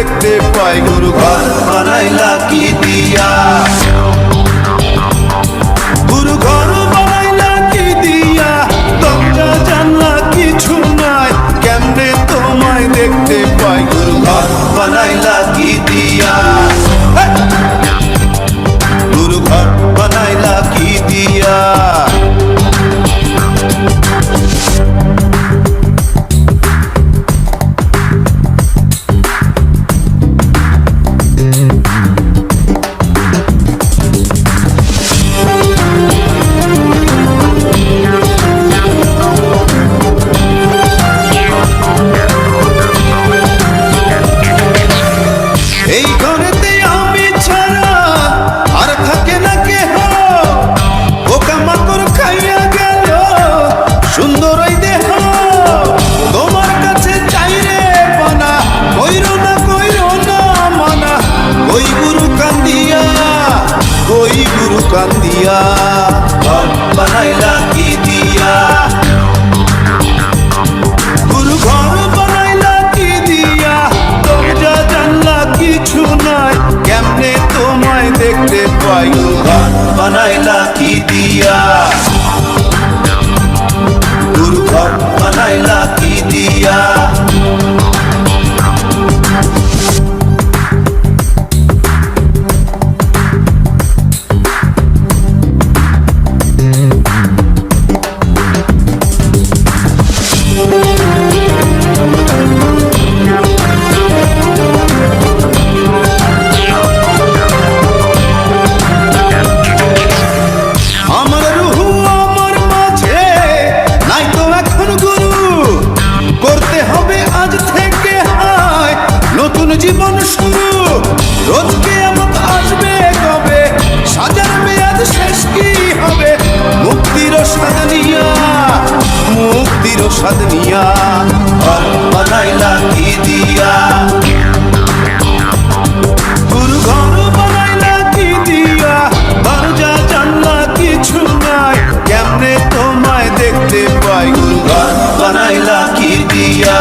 দেখতে পাই গুরু ঘর বানাইলা কি দিয়া। গুরু ঘর কান্দিয়া দিয়া? বানাইলা কি দিয়া? বানাইলা কি দিয়া? বানাইলা স্বাদ নিয়া ঘর বানাইলা কি দিয়া? গুরু কেমনে তোমায় দেখতে পাই? বানাইলা কি দিয়া?